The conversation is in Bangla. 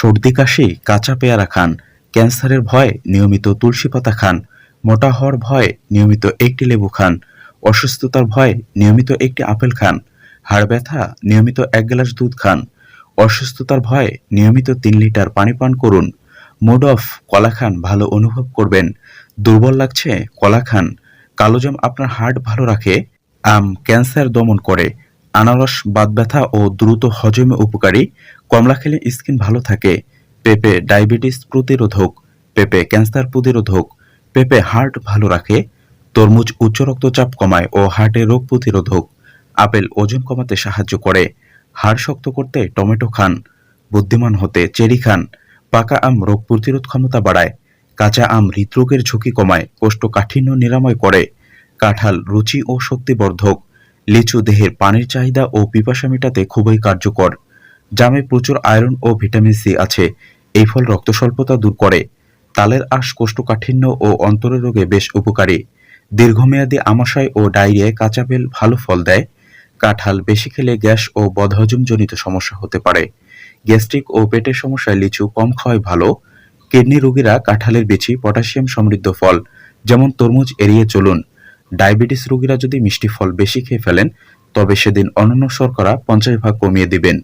সর্দি, কাশি, কাঁচা পেয়ারা খান, ক্যান্সারের ভয়ে, নিয়মিত তুলসী পাতা খান, মোটা হওয়ার ভয়ে, নিয়মিত একটি লেবু খান, অসুস্থতার ভয়ে, নিয়মিত একটি আপেল খান, হাড় ব্যথা, নিয়মিত এক গ্লাস দুধ খান, অসুস্থতার ভয়ে, নিয়মিত তিন লিটার পানি পান করুন, মুড অফ, কলা খান, ভালো অনুভব করবেন, দুর্বল লাগছে, কলা খান কালোজাম আপনার হার্ট ভালো রাখে, আম, ক্যান্সার দমন করে আনারস বাত ব্যথা ও দ্রুত হজমে উপকারী। কমলা খেলে স্কিন ভালো থাকে। পেঁপে ডায়াবেটিস প্রতিরোধক। পেঁপে ক্যান্সার প্রতিরোধক। পেঁপে হার্ট ভালো রাখে। তরমুজ উচ্চ রক্তচাপ কমায় ও হার্টের রোগ প্রতিরোধক। আপেল ওজন কমাতে সাহায্য করে। হাড় শক্ত করতে টমেটো খান। বুদ্ধিমান হতে চেরি খান। পাকা আম রোগ প্রতিরোধ ক্ষমতা বাড়ায়। কাঁচা আম হৃদরোগের ঝুঁকি কমায়। কোষ্ঠকাঠিন্য নিরাময় করে। কাঁঠাল রুচি ও শক্তিবর্ধক। লিচু দেহের পানির চাহিদা ও পিপাসা মেটাতে খুবই কার্যকর। জামে প্রচুর আয়রন ও ভিটামিন সি আছে। এই ফল রক্ত স্বল্পতা দূর করে। তালের আঁশ কোষ্ঠকাঠিন্য ও অন্তরের রোগে বেশ উপকারী। দীর্ঘমেয়াদী আমাশয় ও ডায়রিয়ায় কাঁচা বেল ভালো ফল দেয়। কাঁঠাল বেশি খেলে গ্যাস ও বদহজমজনিত সমস্যা হতে পারে। গ্যাস্ট্রিক ও পেটের সমস্যায় লিচু কম খাওয়াই ভালো। কিডনি রোগীরা কাঁঠালের বিচি পটাশিয়াম সমৃদ্ধ ফল, যেমন তরমুজ, এড়িয়ে চলুন। ডায়াবেটিস রোগীরা যদি মিষ্টি ফল বেশি খেয়ে ফেলেন, তবে সেদিন অনন্য শর্করা পঞ্চাশ ভাগ কমিয়ে দিবেন।